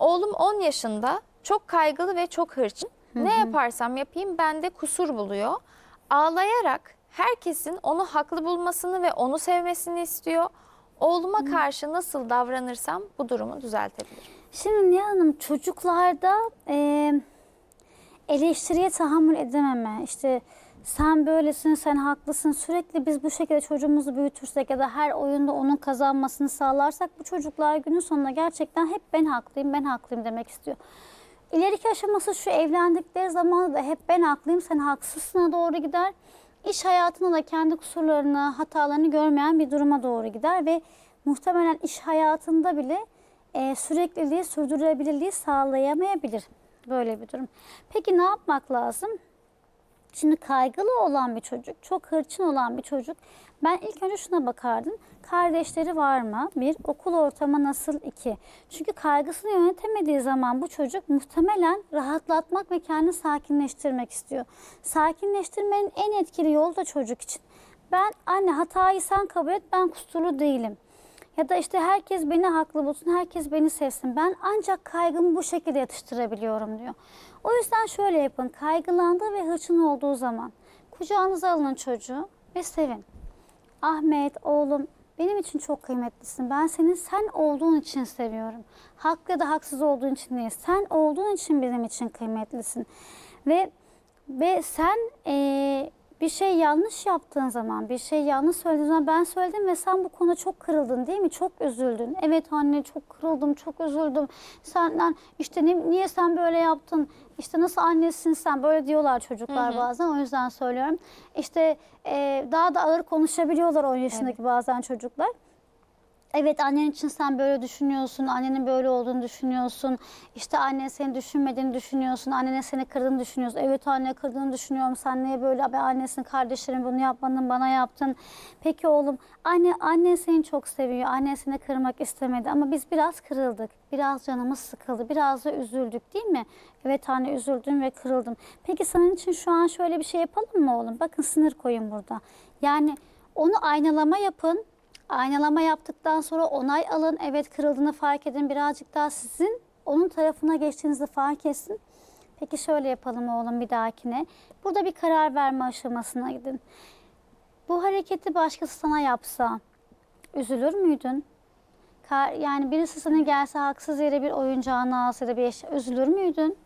Oğlum 10 yaşında çok kaygılı ve çok hırçın. Ne yaparsam yapayım bende kusur buluyor. Ağlayarak herkesin onu haklı bulmasını ve onu sevmesini istiyor. Oğluma karşı nasıl davranırsam bu durumu düzeltebilirim. Şimdi Nihan Hanım çocuklarda e, eleştiriye tahammül edememe, işte sen böylesin, sen haklısın. Sürekli biz bu şekilde çocuğumuzu büyütürsek ya da her oyunda onun kazanmasını sağlarsak bu çocuklar günün sonunda gerçekten hep ben haklıyım, ben haklıyım demek istiyor. İleriki aşaması şu evlendikleri zaman da hep ben haklıyım, sen haksızsına doğru gider. İş hayatında da kendi kusurlarını, hatalarını görmeyen bir duruma doğru gider ve muhtemelen iş hayatında bile e, sürekliliği, sürdürülebilirliği sağlayamayabilir böyle bir durum. Peki ne yapmak lazım? Şimdi kaygılı olan bir çocuk, çok hırçın olan bir çocuk. Ben ilk önce şuna bakardım. Kardeşleri var mı? Bir, okul ortamı nasıl? İki. Çünkü kaygısını yönetemediği zaman bu çocuk muhtemelen rahatlatmak ve kendini sakinleştirmek istiyor. Sakinleştirmenin en etkili yolu da çocuk için. Ben anne hatayı sen kabul et, ben kusurlu değilim. Ya da işte herkes beni haklı bulsun, herkes beni sevsin. Ben ancak kaygımı bu şekilde yatıştırabiliyorum diyor. O yüzden şöyle yapın. Kaygılandığı ve hırçın olduğu zaman kucağınıza alın çocuğu ve sevin. Ahmet oğlum benim için çok kıymetlisin. Ben senin sen olduğun için seviyorum. Haklı ya da haksız olduğun için değil. Sen olduğun için benim için kıymetlisin. Ve ve sen eee, bir şey yanlış yaptığın zaman, bir şey yanlış söylediğin zaman ben söyledim ve sen bu konuda çok kırıldın değil mi? Çok üzüldün. Evet anne çok kırıldım, çok üzüldüm. Senden işte ni- niye sen böyle yaptın? İşte nasıl annesin sen? Böyle diyorlar çocuklar bazen. O yüzden söylüyorum. İşte e, daha da ağır konuşabiliyorlar 10 yaşındaki bazen çocuklar. Evet annen için sen böyle düşünüyorsun, annenin böyle olduğunu düşünüyorsun. İşte annen seni düşünmediğini düşünüyorsun, annene seni kırdığını düşünüyorsun. Evet anne kırdığını düşünüyorum, sen niye böyle abi annesin, kardeşlerin bunu yapmadın, bana yaptın. Peki oğlum, anne annen seni çok seviyor, annen seni kırmak istemedi ama biz biraz kırıldık. Biraz canımız sıkıldı, biraz da üzüldük değil mi? Evet anne üzüldüm ve kırıldım. Peki senin için şu an şöyle bir şey yapalım mı oğlum? Bakın sınır koyun burada. Yani onu aynalama yapın. Aynalama yaptıktan sonra onay alın. Evet kırıldığını fark edin. Birazcık daha sizin onun tarafına geçtiğinizi fark etsin. Peki şöyle yapalım oğlum bir dahakine. Burada bir karar verme aşamasına gidin. Bu hareketi başkası sana yapsa üzülür müydün? Yani birisi sana gelse haksız yere bir oyuncağını alsa da bir eşya üzülür müydün?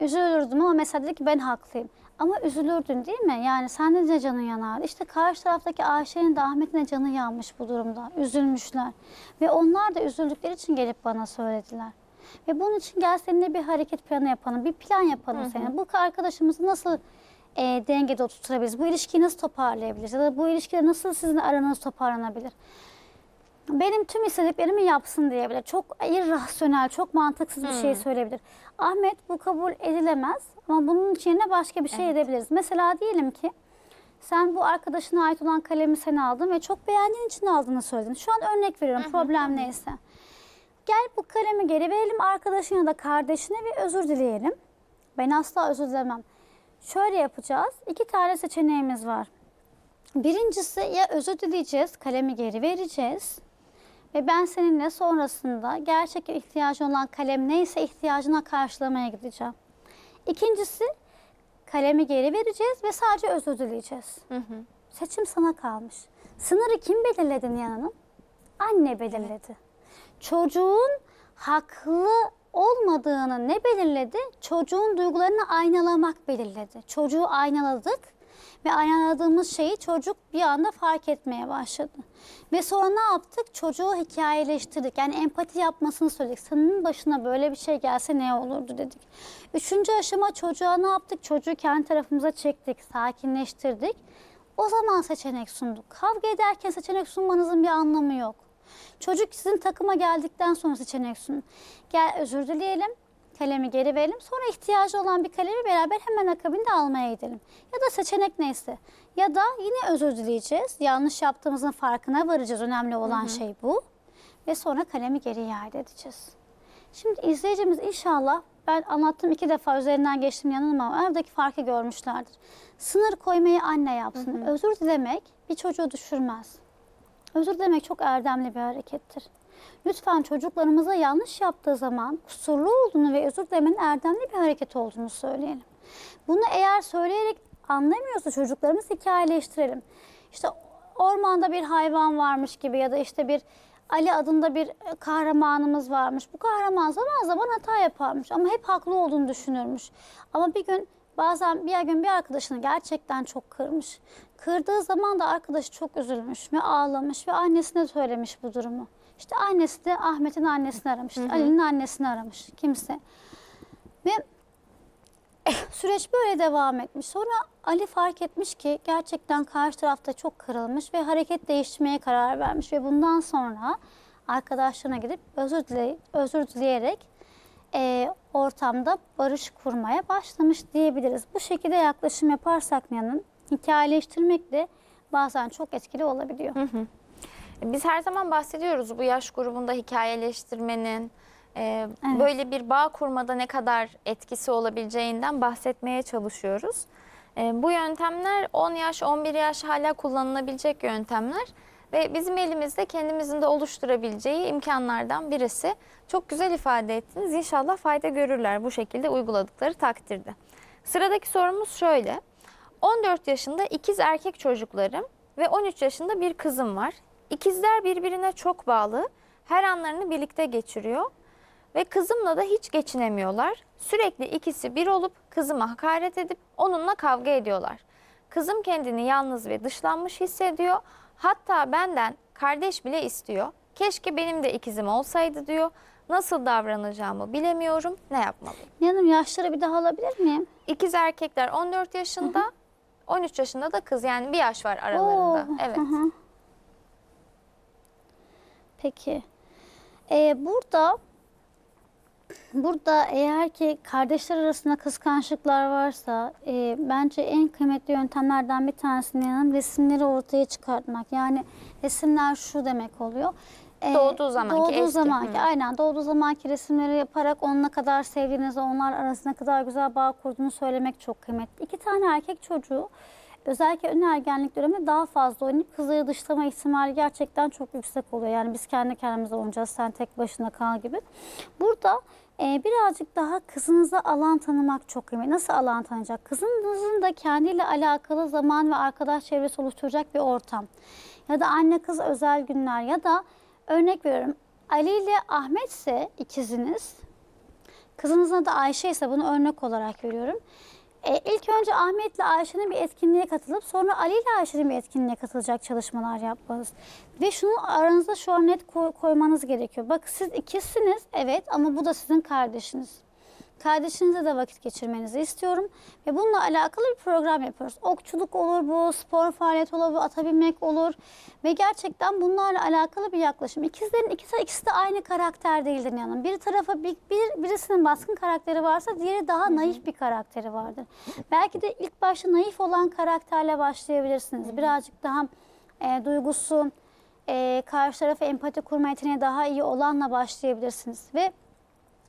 Üzülürdüm ama mesela dedi ki ben haklıyım. Ama üzülürdün değil mi? Yani sen de canın yanardı. İşte karşı taraftaki Ayşe'nin de Ahmet'in de canı yanmış bu durumda. Üzülmüşler. Ve onlar da üzüldükleri için gelip bana söylediler. Ve bunun için gel seninle bir hareket planı yapalım. Bir plan yapalım seninle. Bu arkadaşımızı nasıl e, dengede oturtabiliriz? Bu ilişkiyi nasıl toparlayabiliriz? Ya da bu ilişkide nasıl sizin aranız toparlanabilir? Benim tüm istediklerimi yapsın diyebilir. Çok irrasyonel, çok mantıksız bir şey söyleyebilir. Ahmet bu kabul edilemez ama bunun yerine başka bir şey edebiliriz. Mesela diyelim ki sen bu arkadaşına ait olan kalemi sen aldın ve çok beğendiğin için aldığını söyledin. Şu an örnek veriyorum problem neyse. Gel bu kalemi geri verelim arkadaşına ya da kardeşine ve özür dileyelim. Ben asla özür dilemem. Şöyle yapacağız. İki tane seçeneğimiz var. Birincisi ya özür dileyeceğiz, kalemi geri vereceğiz. Ve ben seninle sonrasında gerçekten ihtiyacın olan kalem neyse ihtiyacına karşılamaya gideceğim. İkincisi kalemi geri vereceğiz ve sadece özür dileyeceğiz. Seçim sana kalmış. Sınırı kim belirledi Nihan Hanım? Anne belirledi. Çocuğun haklı olmadığını ne belirledi? Çocuğun duygularını aynalamak belirledi. Çocuğu aynaladık ve aynaladığımız şeyi çocuk bir anda fark etmeye başladı. Ve sonra ne yaptık? Çocuğu hikayeleştirdik. Yani empati yapmasını söyledik. Senin başına böyle bir şey gelse ne olurdu dedik. Üçüncü aşama çocuğa ne yaptık? Çocuğu kendi tarafımıza çektik, sakinleştirdik. O zaman seçenek sunduk. Kavga ederken seçenek sunmanızın bir anlamı yok. Çocuk sizin takıma geldikten sonra seçenek sun. Gel özür dileyelim, kalemi geri verelim. Sonra ihtiyacı olan bir kalemi beraber hemen akabinde almaya gidelim. Ya da seçenek neyse. Ya da yine özür dileyeceğiz. Yanlış yaptığımızın farkına varacağız. Önemli olan şey bu. Ve sonra kalemi geri iade edeceğiz. Şimdi izleyicimiz inşallah ben anlattım iki defa üzerinden geçtim yanılmam aradaki farkı görmüşlerdir. Sınır koymayı anne yapsın. Özür dilemek bir çocuğu düşürmez. Özür dilemek çok erdemli bir harekettir. Lütfen çocuklarımıza yanlış yaptığı zaman kusurlu olduğunu ve özür dilemenin erdemli bir hareket olduğunu söyleyelim. Bunu eğer söyleyerek anlamıyorsa çocuklarımız hikayeleştirelim. İşte ormanda bir hayvan varmış gibi ya da işte bir Ali adında bir kahramanımız varmış. Bu kahraman zaman zaman hata yaparmış ama hep haklı olduğunu düşünürmüş. Ama bir gün bazen bir gün bir arkadaşını gerçekten çok kırmış. Kırdığı zaman da arkadaşı çok üzülmüş ve ağlamış ve annesine söylemiş bu durumu. İşte annesi de Ahmet'in annesini aramış, Ali'nin annesini aramış kimse. Ve Süreç böyle devam etmiş. Sonra Ali fark etmiş ki gerçekten karşı tarafta çok kırılmış ve hareket değiştirmeye karar vermiş. Ve bundan sonra arkadaşlarına gidip özür, dile, özür dileyerek e, ortamda barış kurmaya başlamış diyebiliriz. Bu şekilde yaklaşım yaparsak Nihan'ın hikayeleştirmek de bazen çok etkili olabiliyor. Biz her zaman bahsediyoruz bu yaş grubunda hikayeleştirmenin, e, Evet. böyle bir bağ kurmada ne kadar etkisi olabileceğinden bahsetmeye çalışıyoruz. E, bu yöntemler 10 yaş, 11 yaş hala kullanılabilecek yöntemler ve bizim elimizde kendimizin de oluşturabileceği imkanlardan birisi. Çok güzel ifade ettiniz. İnşallah fayda görürler bu şekilde uyguladıkları takdirde. Sıradaki sorumuz şöyle. 14 yaşında ikiz erkek çocuklarım ve 13 yaşında bir kızım var. İkizler birbirine çok bağlı. Her anlarını birlikte geçiriyor. Ve kızımla da hiç geçinemiyorlar. Sürekli ikisi bir olup kızıma hakaret edip onunla kavga ediyorlar. Kızım kendini yalnız ve dışlanmış hissediyor. Hatta benden kardeş bile istiyor. Keşke benim de ikizim olsaydı diyor. Nasıl davranacağımı bilemiyorum. Ne yapmalıyım? Nihan'ım yaşları bir daha alabilir miyim? İkiz erkekler 14 yaşında, 13 yaşında da kız. Yani bir yaş var aralarında. Oo, Evet. hı hı. Peki. Ee, burada burada eğer ki kardeşler arasında kıskançlıklar varsa e, bence en kıymetli yöntemlerden bir tanesinin resimleri ortaya çıkartmak. Yani resimler şu demek oluyor. Ee, Doğduğu zamanki Doğduğu eski. zamanki Hı. aynen doğduğu zamanki resimleri yaparak onun ne kadar sevdiğinizi, onlar arasında kadar güzel bağ kurduğunu söylemek çok kıymetli. İki tane erkek çocuğu özellikle ön ergenlik döneminde daha fazla oynayıp kızları dışlama ihtimali gerçekten çok yüksek oluyor. Yani biz kendi kendimize oynayacağız, sen tek başına kal gibi. Burada e, birazcık daha kızınıza alan tanımak çok kıymetli. Nasıl alan tanıyacak? Kızınızın da kendiyle alakalı zaman ve arkadaş çevresi oluşturacak bir ortam. Ya da anne kız özel günler ya da örnek veriyorum Ali ile Ahmet ise ikiziniz. Kızınızın adı Ayşe ise bunu örnek olarak veriyorum. E, ilk önce Ahmet ile Ayşe'nin bir etkinliğe katılıp sonra Ali ile Ayşe'nin bir etkinliğe katılacak çalışmalar yapmanız. Ve şunu aranızda şu an net koy- koymanız gerekiyor. Bak siz ikizsiniz evet ama bu da sizin kardeşiniz. Kardeşinize de vakit geçirmenizi istiyorum. Ve bununla alakalı bir program yapıyoruz. Okçuluk olur bu, spor faaliyeti olur bu, ata binmek olur. Ve gerçekten bunlarla alakalı bir yaklaşım. İkizlerin ikisi, ikisi de aynı karakter değildir yanım. Bir tarafa bir, bir, birisinin baskın karakteri varsa diğeri daha naif bir karakteri vardır. Belki de ilk başta naif olan karakterle başlayabilirsiniz. Birazcık daha e, duygusu, e, karşı tarafa empati kurma yeteneği daha iyi olanla başlayabilirsiniz. Ve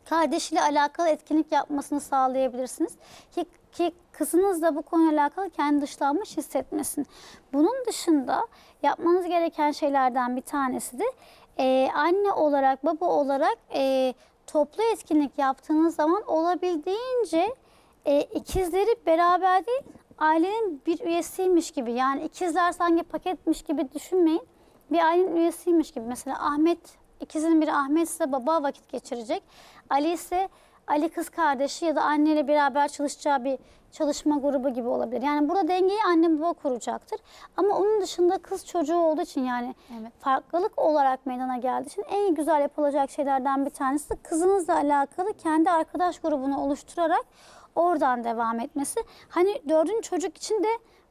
kardeşiyle alakalı etkinlik yapmasını sağlayabilirsiniz. Ki, ki kızınız da bu konuyla alakalı kendi dışlanmış hissetmesin. Bunun dışında yapmanız gereken şeylerden bir tanesi de e, anne olarak, baba olarak e, toplu etkinlik yaptığınız zaman olabildiğince e, ikizleri beraber değil, ailenin bir üyesiymiş gibi. Yani ikizler sanki paketmiş gibi düşünmeyin. Bir ailenin üyesiymiş gibi. Mesela Ahmet, ikizinin biri Ahmet ise baba vakit geçirecek. Ali ise Ali kız kardeşi ya da anneyle beraber çalışacağı bir çalışma grubu gibi olabilir. Yani burada dengeyi anne baba kuracaktır. Ama onun dışında kız çocuğu olduğu için yani Evet. farklılık olarak meydana geldiği için en güzel yapılacak şeylerden bir tanesi kızınızla alakalı kendi arkadaş grubunu oluşturarak oradan devam etmesi. Hani dördüncü çocuk için de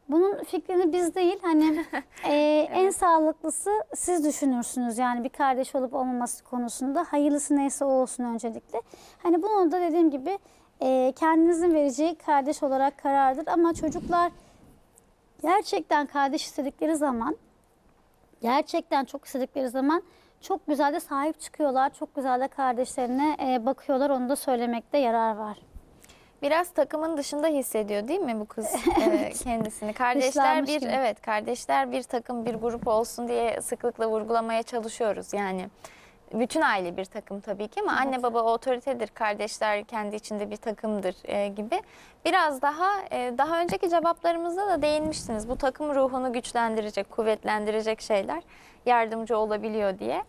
bunun fikrini biz değil hani e, en sağlıklısı siz düşünürsünüz yani bir kardeş olup olmaması konusunda hayırlısı neyse o olsun öncelikle. Hani bunu da dediğim gibi e, kendinizin vereceği kardeş olarak karardır ama çocuklar gerçekten kardeş istedikleri zaman gerçekten çok istedikleri zaman çok güzel de sahip çıkıyorlar. Çok güzel de kardeşlerine e, bakıyorlar. Onu da söylemekte yarar var. Biraz takımın dışında hissediyor değil mi bu kız e, kendisini? Kardeşler bir gibi. evet kardeşler bir takım bir grup olsun diye sıklıkla vurgulamaya çalışıyoruz. Yani bütün aile bir takım tabii ki ama anne baba otoritedir, kardeşler kendi içinde bir takımdır e, gibi. Biraz daha e, daha önceki cevaplarımızda da değinmiştiniz. Bu takım ruhunu güçlendirecek, kuvvetlendirecek şeyler yardımcı olabiliyor diye.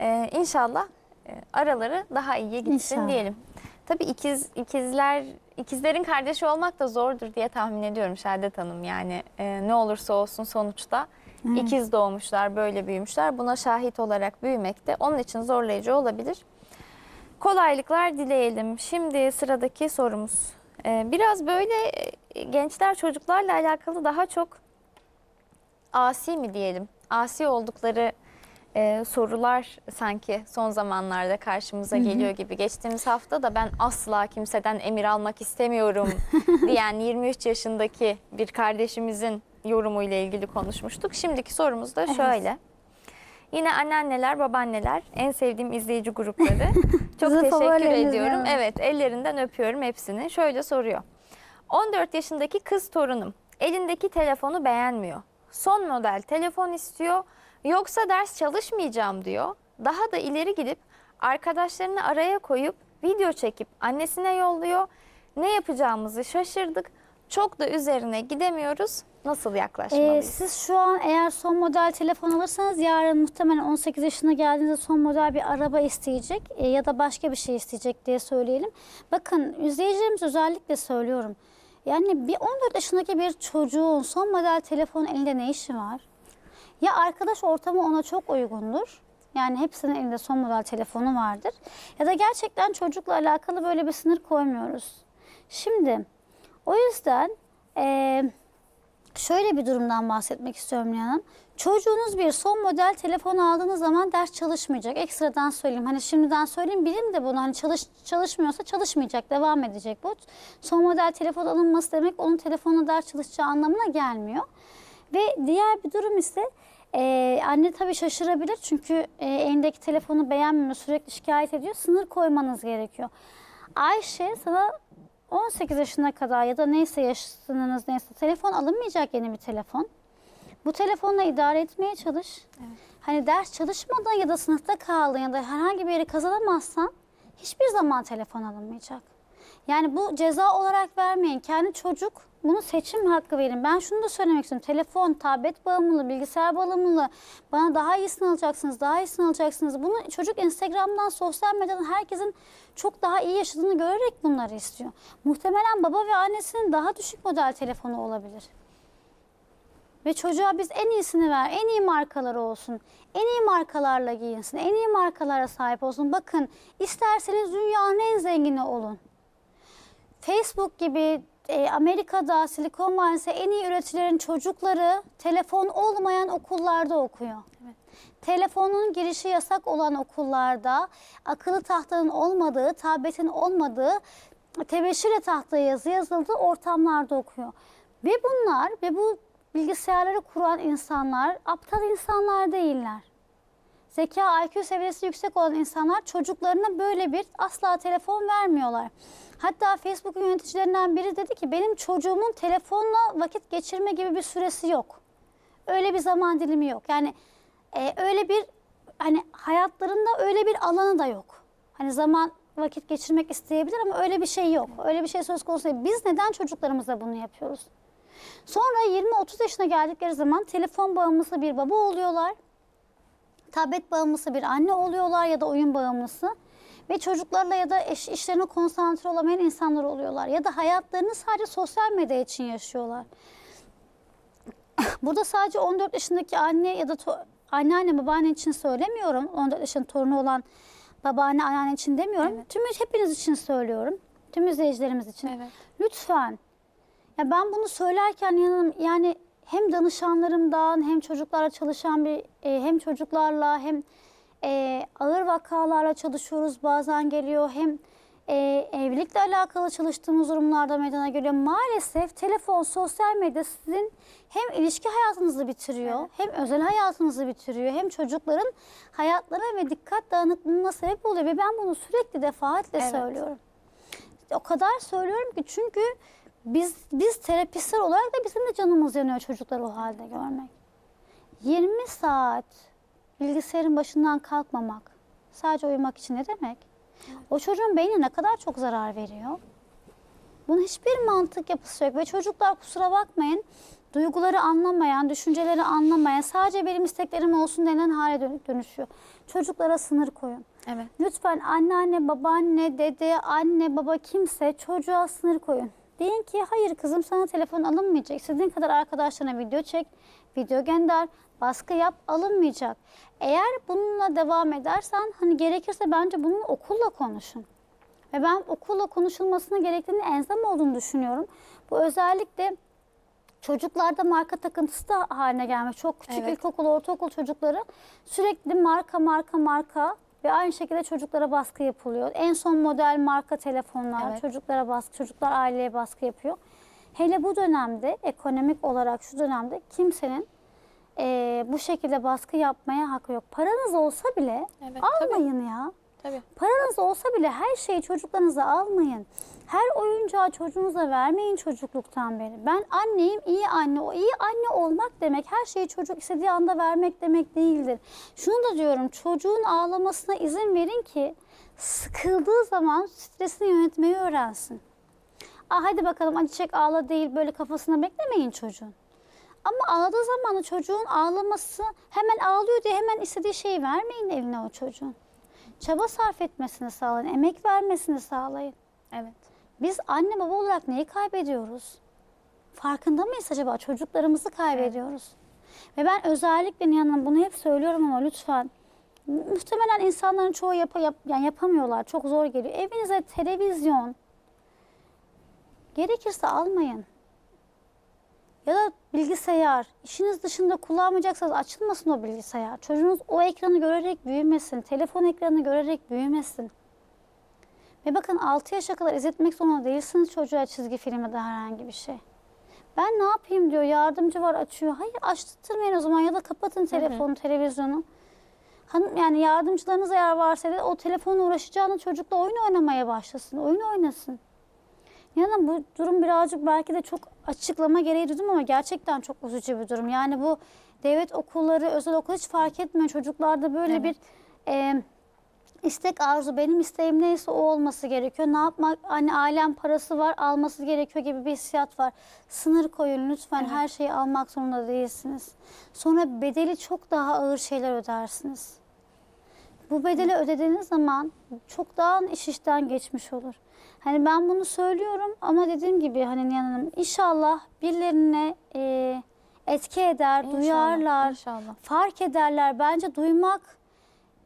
E, inşallah e, araları daha iyiye gitsin İnşallah. diyelim. Tabii ikiz ikizler ikizlerin kardeşi olmak da zordur diye tahmin ediyorum Şehadet Hanım. Yani e, ne olursa olsun sonuçta ikiz doğmuşlar, böyle büyümüşler. Buna şahit olarak büyümek de onun için zorlayıcı olabilir. Kolaylıklar dileyelim. Şimdi sıradaki sorumuz. E, biraz böyle e, gençler çocuklarla alakalı daha çok asi mi diyelim? Asi oldukları e, sorular sanki son zamanlarda karşımıza geliyor gibi. Geçtiğimiz hafta da ben asla kimseden emir almak istemiyorum diyen 23 yaşındaki bir kardeşimizin yorumuyla ilgili konuşmuştuk. Şimdiki sorumuz da şöyle. Yine anneanneler, babaanneler, en sevdiğim izleyici grupları. Çok teşekkür ediyorum. evet. Evet, ellerinden öpüyorum hepsini. Şöyle soruyor. 14 yaşındaki kız torunum elindeki telefonu beğenmiyor. Son model telefon istiyor. Yoksa ders çalışmayacağım diyor. Daha da ileri gidip arkadaşlarını araya koyup video çekip annesine yolluyor. Ne yapacağımızı şaşırdık. Çok da üzerine gidemiyoruz. Nasıl Ee, yaklaşmalıyız? siz şu an eğer son model telefon alırsanız yarın muhtemelen 18 yaşına geldiğinizde son model bir araba isteyecek e, ya da başka bir şey isteyecek diye söyleyelim. Bakın izleyicilerimiz özellikle söylüyorum. Yani bir 14 yaşındaki bir çocuğun son model telefon elinde ne işi var? Ya arkadaş ortamı ona çok uygundur. Yani hepsinin elinde son model telefonu vardır. Ya da gerçekten çocukla alakalı böyle bir sınır koymuyoruz. Şimdi o yüzden eee Şöyle bir durumdan bahsetmek istiyorum Hanım. Çocuğunuz bir son model telefon aldığınız zaman ders çalışmayacak. Ekstradan söyleyeyim. Hani şimdiden söyleyeyim bilin de bunu hani çalış, çalışmıyorsa çalışmayacak. Devam edecek bu. Son model telefon alınması demek onun telefonla ders çalışacağı anlamına gelmiyor. Ve diğer bir durum ise e, anne tabii şaşırabilir. Çünkü e, elindeki telefonu beğenmiyor. Sürekli şikayet ediyor. Sınır koymanız gerekiyor. Ayşe sana 18 yaşına kadar ya da neyse yaş sınırınız neyse telefon alınmayacak yeni bir telefon. Bu telefonla idare etmeye çalış. Hani ders çalışmadan ya da sınıfta kaldın ya da herhangi bir yeri kazanamazsan hiçbir zaman telefon alınmayacak. Yani bu ceza olarak vermeyin. Kendi çocuk bunu seçim hakkı verin. Ben şunu da söylemek istiyorum. Telefon, tablet bağımlılığı, bilgisayar bağımlılığı. Bana daha iyisini alacaksınız, daha iyisini alacaksınız. Bunu çocuk Instagram'dan, sosyal medyadan herkesin çok daha iyi yaşadığını görerek bunları istiyor. Muhtemelen baba ve annesinin daha düşük model telefonu olabilir. Ve çocuğa biz en iyisini ver, en iyi markaları olsun. En iyi markalarla giyinsin, en iyi markalara sahip olsun. Bakın isterseniz dünyanın en zengini olun. Facebook gibi e, Amerika'da Silikon Vadisi en iyi üreticilerin çocukları telefon olmayan okullarda okuyor. Telefonun girişi yasak olan okullarda akıllı tahtanın olmadığı, tabletin olmadığı, tebeşirle tahtaya yazı yazıldığı ortamlarda okuyor. Ve bunlar ve bu bilgisayarları kuran insanlar aptal insanlar değiller. Zeka IQ seviyesi yüksek olan insanlar çocuklarına böyle bir asla telefon vermiyorlar. Hatta Facebook'un yöneticilerinden biri dedi ki benim çocuğumun telefonla vakit geçirme gibi bir süresi yok. Öyle bir zaman dilimi yok. Yani e, öyle bir hani hayatlarında öyle bir alanı da yok. Hani zaman vakit geçirmek isteyebilir ama öyle bir şey yok. Öyle bir şey söz konusu değil. Biz neden çocuklarımıza bunu yapıyoruz? Sonra 20-30 yaşına geldikleri zaman telefon bağımlısı bir baba oluyorlar tablet bağımlısı bir anne oluyorlar ya da oyun bağımlısı ve çocuklarla ya da eş, işlerine konsantre olamayan insanlar oluyorlar ya da hayatlarını sadece sosyal medya için yaşıyorlar. Burada sadece 14 yaşındaki anne ya da anneanne babaanne için söylemiyorum. 14 yaşında torunu olan babaanne anneanne için demiyorum. Evet. Tüm hepiniz için söylüyorum. Tüm izleyicilerimiz için. Evet. Lütfen. Ya ben bunu söylerken yanım yani hem danışanlarımdan hem çocuklarla çalışan bir e, hem çocuklarla hem e, ağır vakalarla çalışıyoruz bazen geliyor hem e, evlilikle alakalı çalıştığımız durumlarda meydana geliyor. Maalesef telefon, sosyal medya sizin hem ilişki hayatınızı bitiriyor, hem özel hayatınızı bitiriyor, hem çocukların hayatlara ve dikkat dağınıklığına sebep oluyor ve ben bunu sürekli defaatle Evet. söylüyorum. O kadar söylüyorum ki çünkü biz biz terapistler olarak da bizim de canımız yanıyor çocukları o halde görmek. 20 saat bilgisayarın başından kalkmamak Sadece uyumak için ne demek? O çocuğun beynine ne kadar çok zarar veriyor? Bunun hiçbir mantık yapısı yok ve çocuklar kusura bakmayın duyguları anlamayan, düşünceleri anlamayan, sadece benim isteklerim olsun denen hale dön- dönüşüyor. Çocuklara sınır koyun. Evet. Lütfen anneanne, babaanne, dede, anne, baba kimse çocuğa sınır koyun. Deyin ki hayır kızım sana telefon alınmayacak. İstediğin kadar arkadaşlarına video çek, video gönder, baskı yap alınmayacak. Eğer bununla devam edersen hani gerekirse bence bunun okulla konuşun. Ve ben okulla konuşulmasına gerektiğini enzem olduğunu düşünüyorum. Bu özellikle çocuklarda marka takıntısı da haline gelmiş. Çok küçük Evet. ilkokul, ortaokul çocukları sürekli marka, marka, marka ve aynı şekilde çocuklara baskı yapılıyor. En son model marka telefonlar, Evet. çocuklara baskı, çocuklar aileye baskı yapıyor. Hele bu dönemde, ekonomik olarak şu dönemde kimsenin eee, bu şekilde baskı yapmaya hakkı yok. Paranız olsa bile Evet, almayın ya. Tabii. Paranız olsa bile her şeyi çocuklarınıza almayın. Her oyuncağı çocuğunuza vermeyin çocukluktan beri. Ben anneyim, iyi anne. O iyi anne olmak demek her şeyi çocuk istediği anda vermek demek değildir. Şunu da diyorum çocuğun ağlamasına izin verin ki sıkıldığı zaman stresini yönetmeyi öğrensin. Aa, hadi bakalım acı çek ağla değil böyle kafasına beklemeyin çocuğun. Ama ağladığı zaman çocuğun ağlaması hemen ağlıyor diye hemen istediği şeyi vermeyin eline o çocuğun. Çaba sarf etmesini sağlayın, emek vermesini sağlayın. Evet. Biz anne baba olarak neyi kaybediyoruz? Farkında mıyız acaba? Çocuklarımızı kaybediyoruz. Ve ben özellikle Nihan bunu hep söylüyorum ama lütfen muhtemelen insanların çoğu yapa, yap, yani yapamıyorlar. Çok zor geliyor. Evinize televizyon gerekirse almayın. Ya da bilgisayar. İşiniz dışında kullanmayacaksanız açılmasın o bilgisayar. Çocuğunuz o ekranı görerek büyümesin. Telefon ekranını görerek büyümesin. Ve bakın 6 yaşa kadar izletmek zorunda değilsiniz çocuğa çizgi film ya da herhangi bir şey. Ben ne yapayım diyor yardımcı var açıyor. Hayır açtırmayın o zaman ya da kapatın telefonu, televizyonu. Hanım yani yardımcılarınız eğer varsa da o telefonla uğraşacağını çocukla oyun oynamaya başlasın. Oyun oynasın. Yani bu durum birazcık belki de çok açıklama gereği duydum ama gerçekten çok üzücü bir durum. Yani bu devlet okulları, özel okul hiç fark etmiyor. Çocuklarda böyle Evet. bir e, istek arzu, benim isteğim neyse o olması gerekiyor. Ne yapmak, hani ailem parası var alması gerekiyor gibi bir hissiyat var. Sınır koyun lütfen Evet. her şeyi almak zorunda değilsiniz. Sonra bedeli çok daha ağır şeyler ödersiniz. Bu bedeli ödediğiniz zaman çok daha iş işten geçmiş olur. Hani ben bunu söylüyorum ama dediğim gibi hani Nihan Hanım inşallah birilerine e, etki eder, İnşallah, duyarlar, inşallah. fark ederler. Bence duymak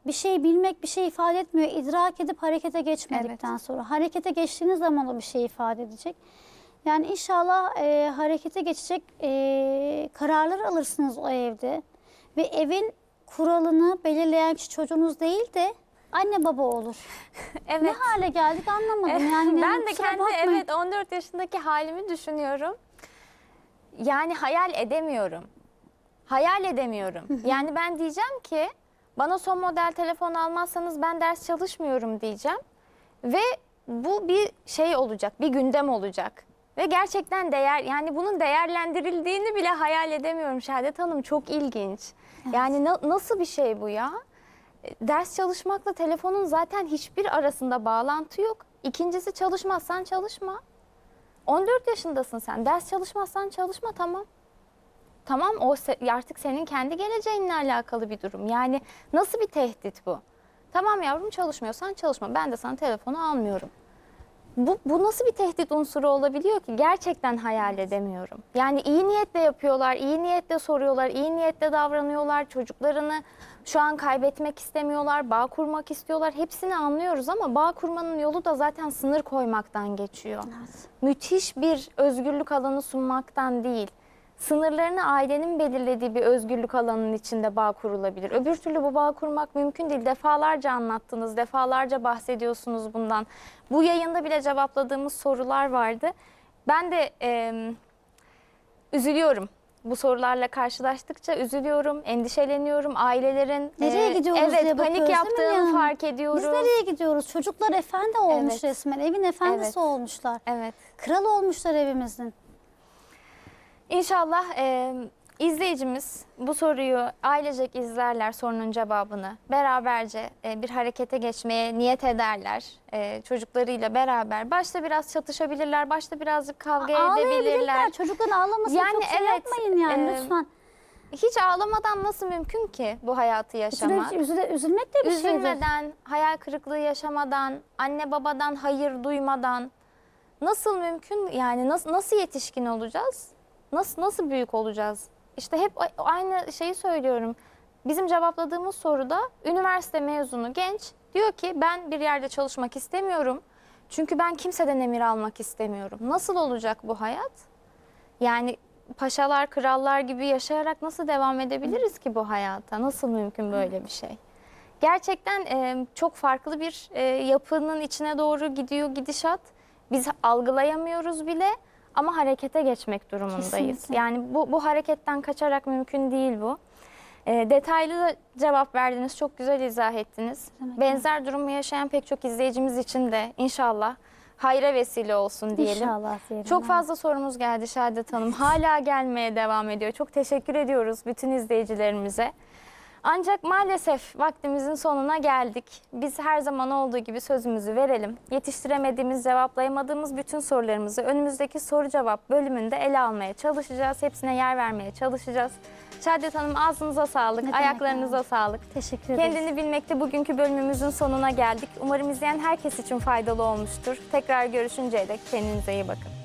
bir şey bilmek bir şey ifade etmiyor. İdrak edip harekete geçmedikten sonra. Harekete geçtiğiniz zaman o bir şey ifade edecek. Yani inşallah e, harekete geçecek e, kararlar alırsınız o evde. Ve evin kuralını belirleyen kişi çocuğunuz değil de anne baba olur. Ne Evet. hale geldik anlamadım. Yani ben de kendi bakmayın. evet 14 yaşındaki halimi düşünüyorum. Yani hayal edemiyorum. Hayal edemiyorum. yani ben diyeceğim ki bana son model telefon almazsanız ben ders çalışmıyorum diyeceğim. Ve bu bir şey olacak, bir gündem olacak. Ve gerçekten değer yani bunun değerlendirildiğini bile hayal edemiyorum Şehadet Hanım. Çok ilginç. Yani na- nasıl bir şey bu ya? E, Ders çalışmakla telefonun zaten hiçbir arasında bağlantı yok. İkincisi çalışmazsan çalışma. 14 yaşındasın sen. Ders çalışmazsan çalışma tamam. Tamam o se- artık senin kendi geleceğinle alakalı bir durum. Yani nasıl bir tehdit bu? Tamam yavrum çalışmıyorsan çalışma. Ben de sana telefonu almıyorum. Bu, bu nasıl bir tehdit unsuru olabiliyor ki? Gerçekten hayal edemiyorum. Yani iyi niyetle yapıyorlar, iyi niyetle soruyorlar, iyi niyetle davranıyorlar. Çocuklarını şu an kaybetmek istemiyorlar, bağ kurmak istiyorlar. Hepsini anlıyoruz ama bağ kurmanın yolu da zaten sınır koymaktan geçiyor. Müthiş bir özgürlük alanı sunmaktan değil. Sınırlarını ailenin belirlediği bir özgürlük alanının içinde bağ kurulabilir. Öbür türlü bu bağ kurmak mümkün değil. Defalarca anlattınız, defalarca bahsediyorsunuz bundan. Bu yayında bile cevapladığımız sorular vardı. Ben de em, üzülüyorum. Bu sorularla karşılaştıkça üzülüyorum, endişeleniyorum. Ailelerin Nereye e, gidiyoruz evet, diye panik yaptığını yani? fark ediyoruz. Biz nereye gidiyoruz? Çocuklar efendi olmuş Evet. resmen. Evin efendisi Evet. olmuşlar. Evet. Kral olmuşlar evimizin. İnşallah e, izleyicimiz bu soruyu ailecek izlerler sorunun cevabını. Beraberce e, bir harekete geçmeye niyet ederler. E, çocuklarıyla beraber. Başta biraz çatışabilirler, başta birazcık kavga edebilirler. Çocukların ağlamasını Yani çok şey evet, yapmayın yani e, lütfen. Hiç ağlamadan nasıl mümkün ki bu hayatı yaşamak? Üzüle, üzüle, üzülmek de bir şeydir. Üzülmeden, hayal kırıklığı yaşamadan, anne babadan hayır duymadan nasıl mümkün yani nasıl nasıl yetişkin olacağız? Nasıl nasıl büyük olacağız? İşte hep aynı şeyi söylüyorum. Bizim cevapladığımız soruda üniversite mezunu genç diyor ki ben bir yerde çalışmak istemiyorum. Çünkü ben kimseden emir almak istemiyorum. Nasıl olacak bu hayat? Yani paşalar, krallar gibi yaşayarak nasıl devam edebiliriz ki bu hayata? Nasıl mümkün böyle bir şey? Gerçekten e, çok farklı bir e, yapının içine doğru gidiyor gidişat. Biz algılayamıyoruz bile ama harekete geçmek durumundayız. Kesinlikle. Yani bu, bu hareketten kaçarak mümkün değil bu. E, detaylı cevap verdiniz, çok güzel izah ettiniz. Demek Benzer durumu yaşayan pek çok izleyicimiz için de inşallah hayra vesile olsun diyelim. İnşallah diyelim. Çok fazla sorumuz geldi Şehadet Hanım. Hala gelmeye devam ediyor. Çok teşekkür ediyoruz bütün izleyicilerimize. Ancak maalesef vaktimizin sonuna geldik. Biz her zaman olduğu gibi sözümüzü verelim. Yetiştiremediğimiz, cevaplayamadığımız bütün sorularımızı önümüzdeki soru cevap bölümünde ele almaya çalışacağız. Hepsine yer vermeye çalışacağız. Şehadet Hanım ağzınıza sağlık, Ne demek ayaklarınıza yani. sağlık. Teşekkür ederiz. Kendini bilmekte bugünkü bölümümüzün sonuna geldik. Umarım izleyen herkes için faydalı olmuştur. Tekrar görüşünceye dek kendinize iyi bakın.